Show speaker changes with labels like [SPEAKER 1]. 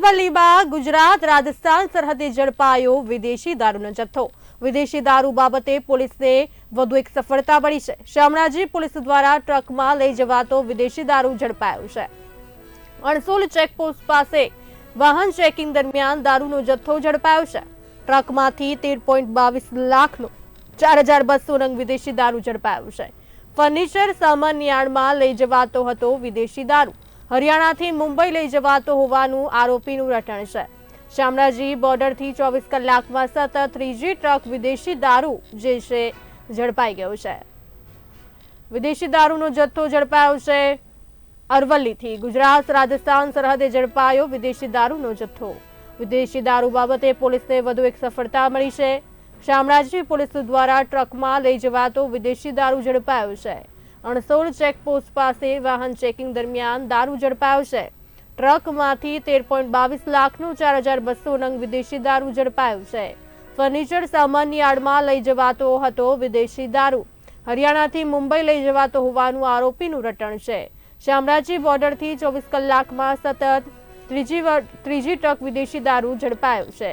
[SPEAKER 1] અરવલ્લીમાં ગુજરાત, રાજસ્થાન સરહદે ઝડપાયો વિદેશી દારૂનો જથ્થો. વિદેશી દારૂ બાબતે પોલીસને વધુ એક સફળતા મળી છે. શામળાજી પોલીસ દ્વારા ટ્રકમાં લઈ જવાતો વિદેશી દારૂ ઝડપાયો છે. અણસોલ ચેકપોસ્ટ પાસે વાહન ચેકિંગ દરમિયાન દારૂનો જથ્થો ઝડપાયો છે. ટ્રકમાંથી તેર પોઈન્ટ બાવીસ લાખનો ચાર હજાર બસો રંગ વિદેશી દારૂ ઝડપાયો છે. ફર્નિચર સામાન યાર્ડમાં લઈ જવાતો હતો વિદેશી દારૂ. હરિયાણાથી મુંબઈ લઈ જવાતો હોવાનું આરોપીનું રટણ છે. શામળાજી બોર્ડરથી ચોવીસ કલાકમાં સતત ત્રીજી ટ્રક વિદેશી દારૂ જે છે, ઝડપાઈ ગયો છે. વિદેશી દારૂનો જથ્થો ઝડપાયો છે. અરવલ્લીથી ગુજરાત, રાજસ્થાન સરહદે ઝડપાયો વિદેશી દારૂનો જથ્થો. વિદેશી દારૂ બાબતે પોલીસને વધુ એક સફળતા મળી છે. શામળાજી પોલીસ દ્વારા ટ્રકમાં લઈ જવાતો વિદેશી દારૂ ઝડપાયો છે. અણસોલ ચેકપોસ્ટ પાસે વાહન ચેકિંગ દરમિયાન દારૂ ઝડપાયો છે. ટ્રકમાંથી તેર પોઈન્ટ બાવીસ લાખનું ચાર હજાર બસો નંગ વિદેશી દારૂ ઝડપાયો છે. ફર્નિચર સામાનની યાર્ડમાં લઈ જવાતો હતો વિદેશી દારૂ. હરિયાણાથી મુંબઈ લઈ જવાતો હોવાનું આરોપીનું રટણ છે. શામળાજી બોર્ડરથી ચોવીસ કલાકમાં સતત ત્રીજી ત્રીજી ટ્રક વિદેશી દારૂ ઝડપાયો છે.